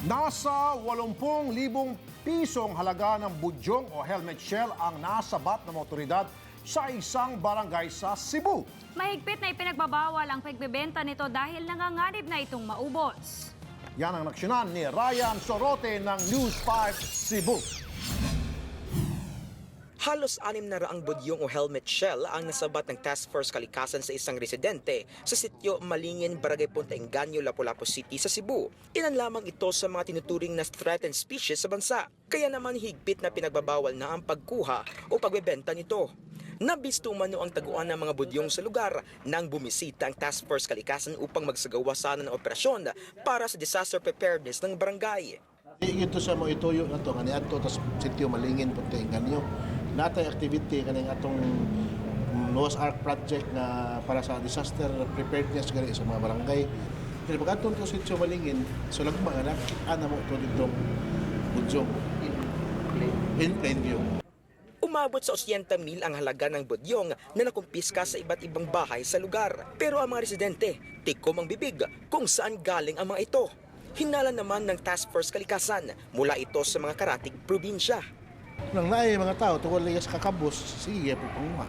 Nasa 80,000 pisong halaga ng budyong o helmet shell ang nasabat ng otoridad sa isang barangay sa Cebu. Mahigpit na ipinagbabawal ang pagbebenta nito dahil nanganganib na itong maubos. Yan ang naksyonan ni Ryan Sorote ng News 5 Cebu. Halos anim na raang budyong o helmet shell ang nasabat ng task force kalikasan sa isang residente sa sityo Malingin, Barangay Punta Enganyo, Lapu-Lapu City sa Cebu. Ilan lamang ito sa mga tinuturing na threatened species sa bansa. Kaya naman higpit na pinagbabawal na ang pagkuha o pagbebenta nito. Nabisto umano ang taguan ng mga budyong sa lugar nang bumisita ang task force kalikasan upang magsagawa sana ng operasyon para sa disaster preparedness ng barangay. Ito sa mga ituyo na to, kani ato, tas sityo malingin tayo ganyo. Natay activity kaning atong Noah's Ark project na para sa disaster preparedness gani sa mga barangay. Pero pag atong to sityo malingin, so lang mga anak, ana mo to dito budyong in plain view. Umabot sa 80 mil ang halaga ng budyong na nakumpiska sa iba't ibang bahay sa lugar. Pero ang mga residente, tikom ang bibig kung saan galing ang mga ito. Hinala naman ng Task Force Kalikasan mula ito sa mga karatig probinsya. Nang naay mga tao, tungkol sa kakabos, sige, panguha.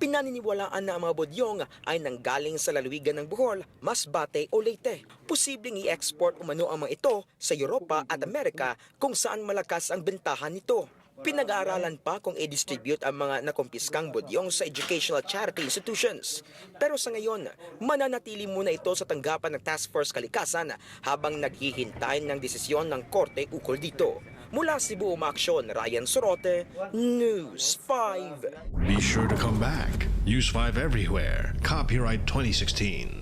Pinaniniwalaan na ang mga budyong ay nanggaling sa lalawigan ng Bohol, Masbate o Leyte. Posibleng i-export umano ang mga ito sa Europa at Amerika kung saan malakas ang bentahan nito. Pinag-aaralan pa kung i-distribute ang mga nakumpiskang budyong sa educational charity institutions. Pero sa ngayon, mananatili muna ito sa tanggapan ng Task Force Kalikasan habang naghihintay ng desisyon ng korte ukol dito. Mula Cebu Umaksyon, Ryan Sorote, News 5. Be sure to come back. Use 5 everywhere. Copyright 2016.